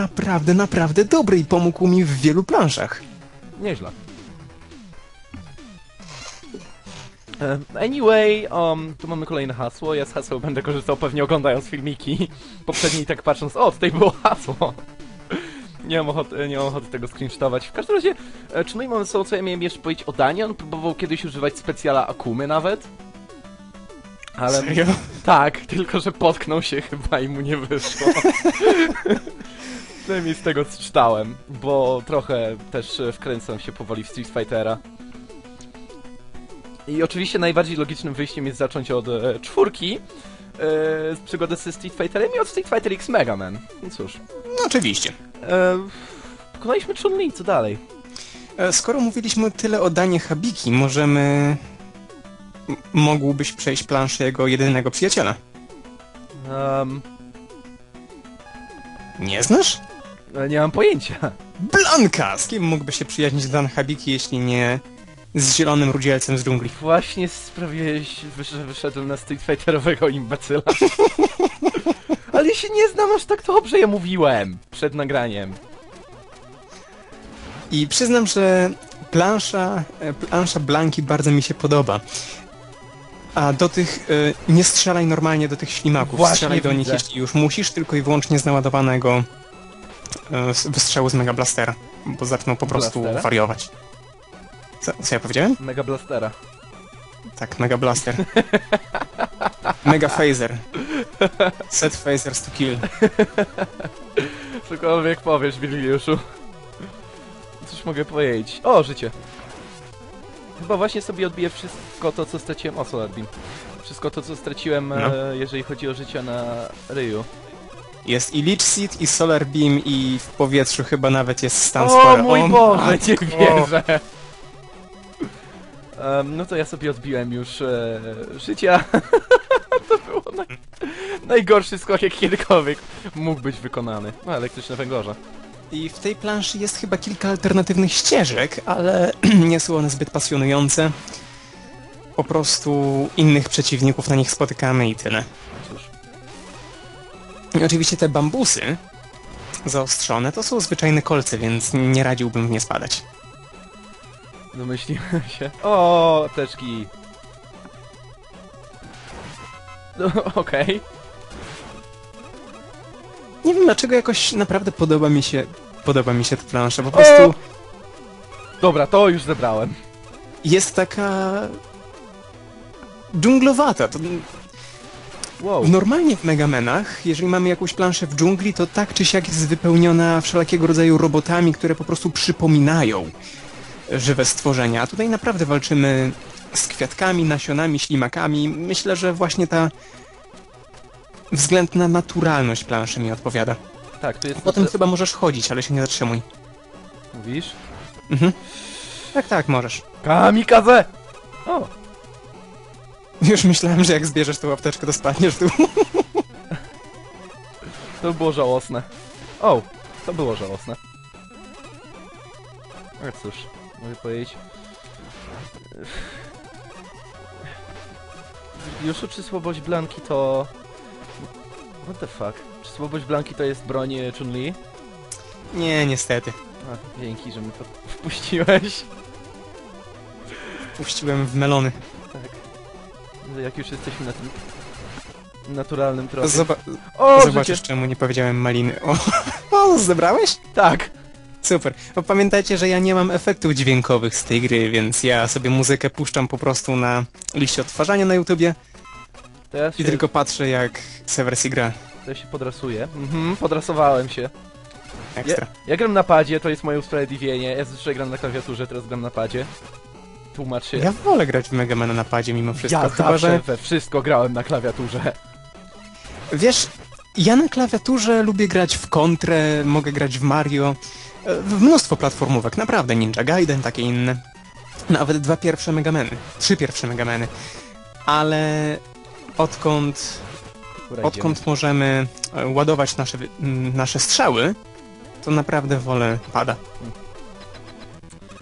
naprawdę, naprawdę dobry i pomógł mi w wielu planszach. Nieźle. E, Anyway, um, tu mamy kolejne hasło. Ja z haseł będę korzystał pewnie oglądając filmiki. Poprzedniej tak patrząc, o, tutaj było hasło. Nie mam ochoty, nie mam ochoty tego screenshotować. W każdym razie, e, czy no i mamy co, co ja miałem jeszcze powiedzieć o Danie? On próbował kiedyś używać specjala Akumy nawet. Ale Serio? tak, tylko że potknął się chyba i mu nie wyszło. Przynajmniej z tego co czytałem, bo trochę też e, wkręcam się powoli w Street Fightera. I oczywiście najbardziej logicznym wyjściem jest zacząć od e, czwórki, e, z przygody ze Street Fighterem i od Street Fighter X Mega Man. No cóż, No oczywiście. e, pokonaliśmy Chun-Li, co dalej? E, Skoro mówiliśmy tyle o Danie Habiki, możemy... M- Mógłbyś przejść planszę jego jedynego przyjaciela. Um, Nie znasz? E, nie mam pojęcia. Blanka! Z kim mógłby się przyjaźnić Dan Habiki, jeśli nie z zielonym rudzielcem z dżungli? Właśnie sprawiłeś, że wyszedłem na Street Fighterowego imbecyla. Ale ja się nie znam aż tak dobrze, ja mówiłem przed nagraniem. I przyznam, że plansza, e, plansza Blanki bardzo mi się podoba. A do tych... e, nie strzelaj normalnie do tych ślimaków. Właśnie strzelaj do nich, widzę. jeśli już musisz, tylko i wyłącznie z naładowanego e, z- wystrzału z Mega Blastera, bo zaczną po prostu Blastera? wariować. Co, co ja powiedziałem? Mega Blastera. Tak, Mega Blaster. Mega Phaser. Set Phasers to kill. Cokolwiek powiesz, Biliuszu. Cóż mogę powiedzieć? O, życie. Chyba właśnie sobie odbiję wszystko to, co straciłem... O, Solar Beam. Wszystko to, co straciłem, No. e, jeżeli chodzi o życie na Ryu. Jest i Leech Seed, i Solar Beam, i w powietrzu chyba nawet jest Stan O Spore. mój Boże, nie wierzę! Em, no to ja sobie odbiłem już e, życia. to było naj... najgorszy skok, jak kiedykolwiek mógł być wykonany. No, elektryczne węgorze. I w tej planszy jest chyba kilka alternatywnych ścieżek, ale nie są one zbyt pasjonujące. Po prostu innych przeciwników na nich spotykamy i tyle. I oczywiście te bambusy zaostrzone to są zwyczajne kolce, więc nie radziłbym w nie spadać. domyśliłem się. O, apteczki. No, okej. Nie wiem dlaczego jakoś naprawdę podoba mi się podoba mi się ta plansza. Po prostu Dobra, to już zebrałem. jest taka dżunglowata. To Wow. Normalnie w Megamenach, jeżeli mamy jakąś planszę w dżungli, to tak czy siak jest wypełniona wszelkiego rodzaju robotami, które po prostu przypominają żywe stworzenia. A tutaj naprawdę walczymy z kwiatkami, nasionami, ślimakami. Myślę, że właśnie ta względna naturalność planszy mi odpowiada. Tak, to jest... Potem chyba możesz chodzić, ale się nie zatrzymuj. Mówisz? Mhm. Tak, tak, możesz. Kamikaze! O, Już myślałem, że jak zbierzesz tą apteczkę, to spadniesz dół. to było żałosne. O, to było żałosne. Ale cóż, mogę powiedzieć... Juszu, czy słabość Blanki to... What the fuck? Czy słabość Blanki to jest broń e, Chun-Li? Nie, niestety. A, dzięki, że mi to wpuściłeś. Puściłem w melony. Jak już jesteśmy na tym naturalnym tropie. Zoba o, zobaczysz, życie! czemu nie powiedziałem maliny. O, o zebrałeś? Tak! Super. Bo pamiętajcie, że ja nie mam efektów dźwiękowych z tej gry, więc ja sobie muzykę puszczam po prostu na liście odtwarzania na YouTubie ja się, i tylko patrzę jak Seversi gra. to ja się podrasuję. Mhm, podrasowałem się. Ja, Ekstra. ja gram na padzie, to jest moje usprawiedliwienie. Ja zazwyczaj gram na klawiaturze, teraz gram na padzie. Ja wolę grać w Mega Mana na padzie mimo wszystko, ja chyba że... we wszystko grałem na klawiaturze. Wiesz, ja na klawiaturze lubię grać w Kontrę, mogę grać w Mario, e, w mnóstwo platformówek, naprawdę, Ninja Gaiden, takie inne. Nawet dwa pierwsze Megameny, trzy pierwsze Megameny. Ale odkąd, odkąd możemy e, ładować nasze, nasze strzały, to naprawdę wolę pada.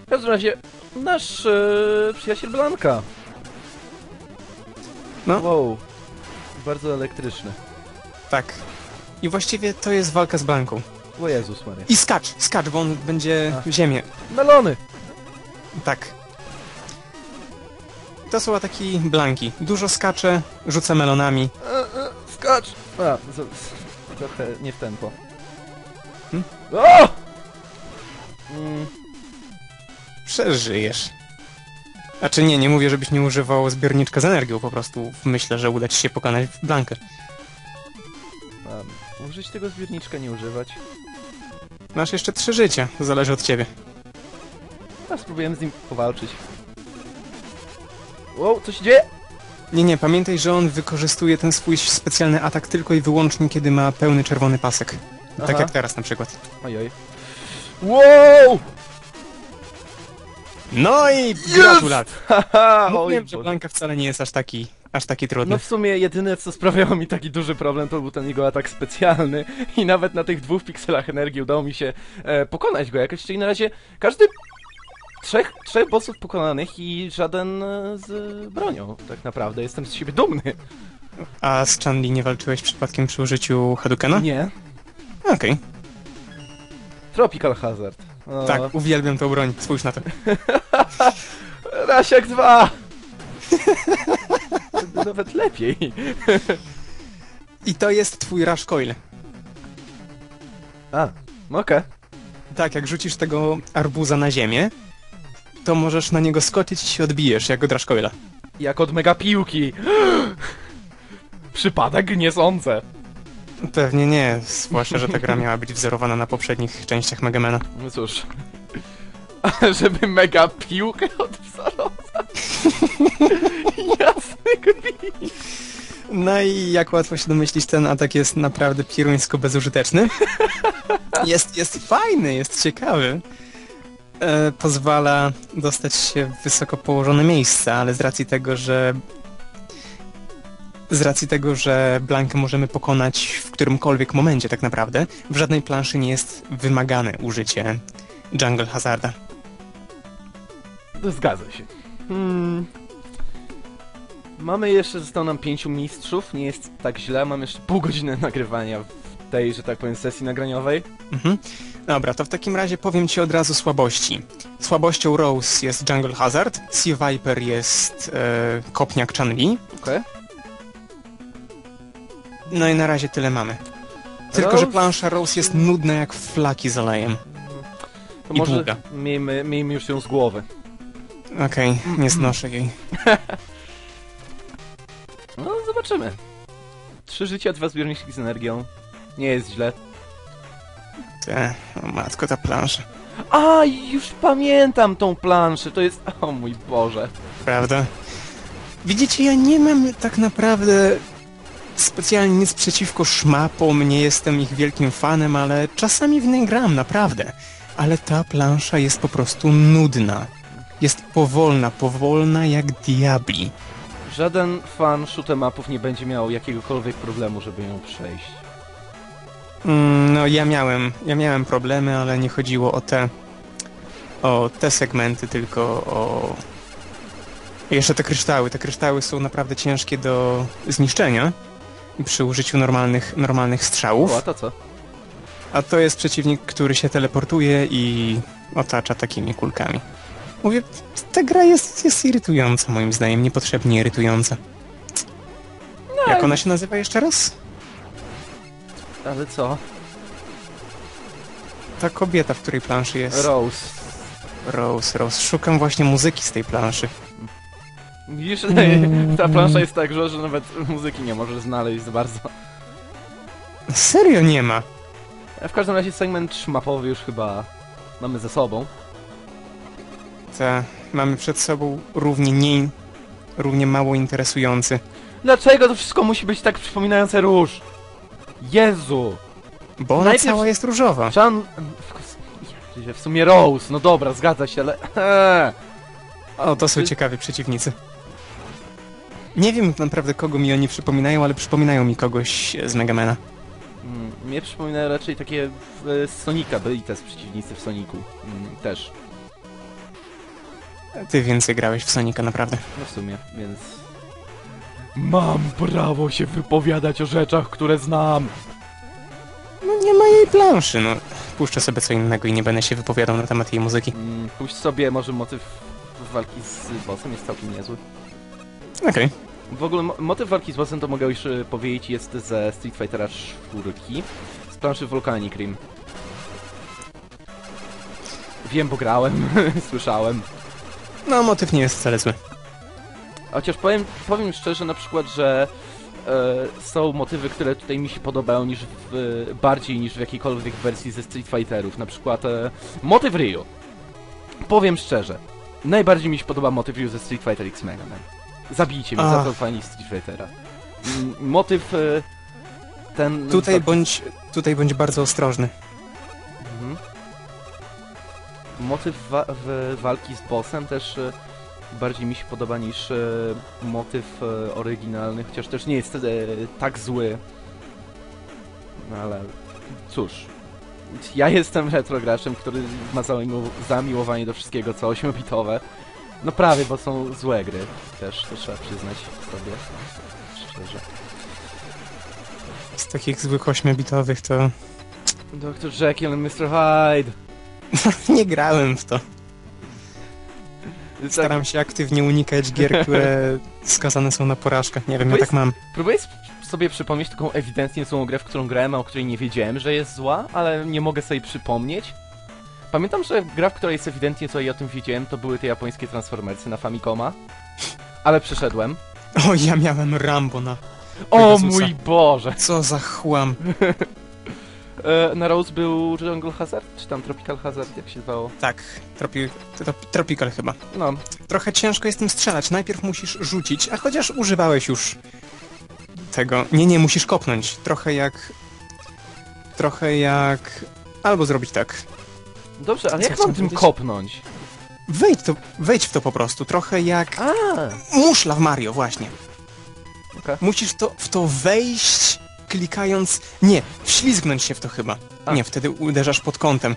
W każdym razie, nasz e, przyjaciel Blanka. No. Wow. Bardzo elektryczny. Tak. I właściwie to jest walka z Blanką. O Jezus Maria. I skacz, skacz, bo on będzie A. ziemię. Melony! Tak. To są ataki blanki. Dużo skacze, rzuca melonami. E, e, skacz! A, z, z, trochę nie w tempo. Hmm? O! Mm, Przeżyjesz. Znaczy nie, nie mówię, żebyś nie używał zbiorniczka z energią, po prostu myślę, że uda ci się pokonać blankę. a, użyć tego zbiorniczka, nie używać. Masz jeszcze trzy życia, to zależy od ciebie. A spróbujemy z nim powalczyć. Wow, co się dzieje? Nie, nie, pamiętaj, że on wykorzystuje ten swój specjalny atak tylko i wyłącznie, kiedy ma pełny czerwony pasek. Tak Aha. jak teraz na przykład. Ojoj. Wow! No i gratulacje! Haha, oj, Mówiłem, że Boże. Blanka wcale nie jest aż taki, aż taki trudny. No w sumie jedyne co sprawiało mi taki duży problem to był ten jego atak specjalny i nawet na tych dwóch pikselach energii udało mi się e, pokonać go jakoś, czyli na razie każdy trzech, trzech bossów pokonanych i żaden e, z bronią tak naprawdę. Jestem z siebie dumny. A z Chanli nie walczyłeś przypadkiem przy użyciu Hadukena? Nie. Okej. Tropical Hazard. O, Tak, uwielbiam tą broń, spójrz na to. Rasiak 2! Nawet lepiej. I to jest twój Rush Coil. A, okej. Tak, jak rzucisz tego arbuza na ziemię, to możesz na niego skoczyć i się odbijesz, jak od Rush Coila. Jak od mega piłki. Przypadek? Nie sądzę. Pewnie nie, zwłaszcza, że ta gra miała być wzorowana na poprzednich częściach Megamena. No cóż. Żeby mega piłkę odwzorować. Jasny gwint. No i jak łatwo się domyślić, ten atak jest naprawdę piruńsko bezużyteczny. Jest, jest fajny, jest ciekawy. E, pozwala dostać się w wysoko położone miejsca, ale z racji tego, że z racji tego, że Blankę możemy pokonać w którymkolwiek momencie tak naprawdę, w żadnej planszy nie jest wymagane użycie Jungle Hazarda. Zgadza się. Hmm. Mamy jeszcze, zostało nam pięciu mistrzów, nie jest tak źle, mam jeszcze pół godziny nagrywania w tej, że tak powiem, sesji nagraniowej. Mhm. Dobra, to w takim razie powiem ci od razu słabości. Słabością Rose jest Jungle Hazard, Sea Viper jest e, kopniak Chanli, Okej. No i na razie tyle mamy. Tylko, Rose? że plansza Rose jest nudna jak flaki z olejem. To I może długa. miejmy, miejmy już ją z głowy. Okej, nie znoszę jej. No, zobaczymy. Trzy życia, dwa zbiorniki z energią. Nie jest źle. Te, o matko, ta plansza, A, już pamiętam tą planszę, to jest... O mój Boże. prawda? Widzicie, ja nie mam tak naprawdę specjalnie nic przeciwko szmapom, nie jestem ich wielkim fanem, ale czasami w niej gram, naprawdę. Ale ta plansza jest po prostu nudna. Jest powolna, powolna jak diabli. Żaden fan shoot'em-upów nie będzie miał jakiegokolwiek problemu, żeby ją przejść. Mm, no ja miałem, ja miałem problemy, ale nie chodziło o te, o te segmenty, tylko o... Jeszcze te kryształy. Te kryształy są naprawdę ciężkie do zniszczenia przy użyciu normalnych, normalnych strzałów. O, a to co? A to jest przeciwnik, który się teleportuje i otacza takimi kulkami. Mówię, ta gra jest, jest irytująca moim zdaniem, niepotrzebnie irytująca. Jak ona się nazywa jeszcze raz? Ale co? Ta kobieta, w której planszy jest. Rose. Rose, Rose. Szukam właśnie muzyki z tej planszy. Widzisz, ta plansza jest tak, że, że nawet muzyki nie możesz znaleźć za bardzo. Serio nie ma. W każdym razie segment szmapowy już chyba mamy za sobą. Ta, mamy przed sobą równie nie, równie mało interesujący. Dlaczego to wszystko musi być tak przypominające róż? Jezu! Bo ona Najpierw- cała jest różowa. Chan... W, sumie Rose, no dobra, zgadza się, ale... O, to są ciekawi przeciwnicy. Nie wiem naprawdę kogo mi oni przypominają, ale przypominają mi kogoś z Megamena. Mm, Mnie przypomina raczej takie w, z Sonika, byli też przeciwnicy w Soniku. Mm, też, Ty więcej grałeś w Sonika, naprawdę. no w sumie, więc... Mam prawo się wypowiadać o rzeczach, które znam! No nie ma jej planszy, no. Puszczę sobie co innego i nie będę się wypowiadał na temat jej muzyki. Mm, Puść sobie może motyw walki z bossem, jest całkiem niezły. Okej. W ogóle mo- motyw walki z bossem to mogę już y, powiedzieć jest ze Street Fightera 4 z planszy Volcanic Rim. Wiem, bo grałem, słyszałem. No, motyw nie jest wcale zły. Chociaż powiem, powiem szczerze na przykład, że e, są motywy, które tutaj mi się podobają niż w, bardziej niż w jakiejkolwiek wersji ze Street Fighterów. Na przykład e, motyw Ryu. Powiem szczerze, najbardziej mi się podoba motyw Ryu ze Street Fighter X Mega Man. Zabijcie mnie, za to fani Street Fightera. M- Motyw e, ten... Tutaj tak- bądź, tutaj bądź bardzo ostrożny. Mhm. Motyw wa w walki z bossem też e, bardziej mi się podoba niż e, motyw e, oryginalny, chociaż też nie jest e, tak zły. No ale cóż. Ja jestem retrograczem, który ma zamiło- zamiłowanie do wszystkiego, co 8-bitowe. No prawie, bo są złe gry. Też to trzeba przyznać sobie. Szczerze. Z takich złych 8-bitowych to... Dr. Jekyll and Mr. Hyde. nie grałem w to. Tak, Staram się aktywnie unikać gier, które skazane są na porażkę. Nie wiem, ja tak mam. Próbuję sobie przypomnieć taką ewidentnie złą grę, w którą grałem, a o której nie wiedziałem, że jest zła, ale nie mogę sobie przypomnieć. Pamiętam, że gra, w której jest ewidentnie zła i o tym wiedziałem, to były te japońskie Transformersy na Famicoma. Ale przeszedłem. O, ja miałem Rambo na... O Pegasusa. mój Boże! Co za chłam. E, na Rose był Jungle Hazard, czy tam Tropical Hazard, jak się zwało? Tak, tropi, trop, Tropical chyba. No, Trochę ciężko jest tym strzelać. Najpierw musisz rzucić, a chociaż używałeś już tego... Nie, nie, musisz kopnąć. Trochę jak... Trochę jak... Albo zrobić tak. Dobrze, ale Co jak mam tym powiedzieć? kopnąć? Wejdź, to, wejdź w to po prostu. Trochę jak... A, Muszla w Mario, właśnie. Okej. Musisz to, w to wejść, klikając... Nie, wślizgnąć się w to chyba. A. Nie, wtedy uderzasz pod kątem.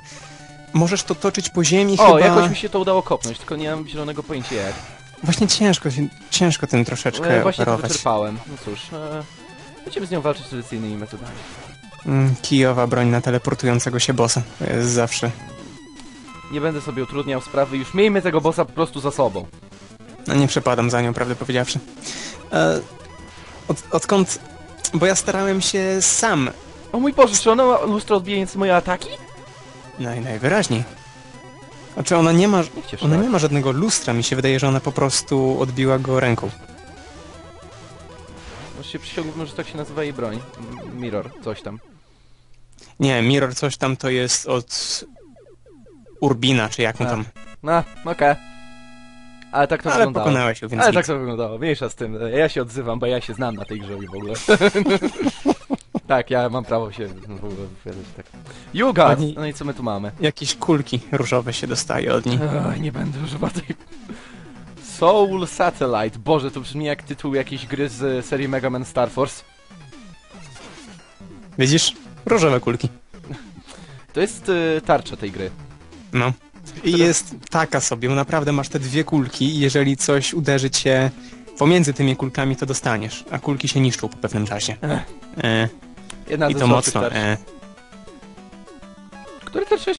Możesz to toczyć po ziemi o, chyba... jakoś mi się to udało kopnąć, tylko nie mam zielonego pojęcia jak. Właśnie ciężko, się- ciężko tym troszeczkę Ale właśnie to operować. wyczerpałem. No cóż, e, będziemy z nią walczyć tradycyjnymi metodami. Mm, Kijowa broń na teleportującego się bossa. To jest zawsze... Nie będę sobie utrudniał sprawy, już miejmy tego bossa po prostu za sobą. No nie przepadam za nią, prawdę powiedziawszy. E, od, odkąd... Bo ja starałem się sam. O mój Boże, czy ona ma lustro odbijające moje ataki? Naj, najwyraźniej. Znaczy ona nie ma... Nie Ona tak. nie ma żadnego lustra, mi się wydaje, że ona po prostu odbiła go ręką. Właściwie przysiągłbym, że tak się nazywa jej broń. M- Mirror, coś tam. Nie, Mirror coś tam to jest od... Urbina, czy jak mu A, tam. No, okej. Ale tak to Ale wyglądało. pokonałeś ją, więc Ale nic. tak to wyglądało. Mniejsza z tym. Ja się odzywam, bo ja się znam na tej grze i w ogóle. tak, ja mam prawo się w ogóle wypowiadać tak. Yuga! Oni- No i co my tu mamy? Jakieś kulki różowe się dostaje od niej. Ech, nie będę używał tej... Soul Satellite. Boże, to brzmi jak tytuł jakiejś gry z serii Mega Man Star Force. Widzisz? Różowe kulki. To jest y, tarcza tej gry. No. I jest taka sobie, bo naprawdę masz te dwie kulki i jeżeli coś uderzy cię pomiędzy tymi kulkami, to dostaniesz. A kulki się niszczą po pewnym czasie. E, Jedna I to mocno. E, Które tarcze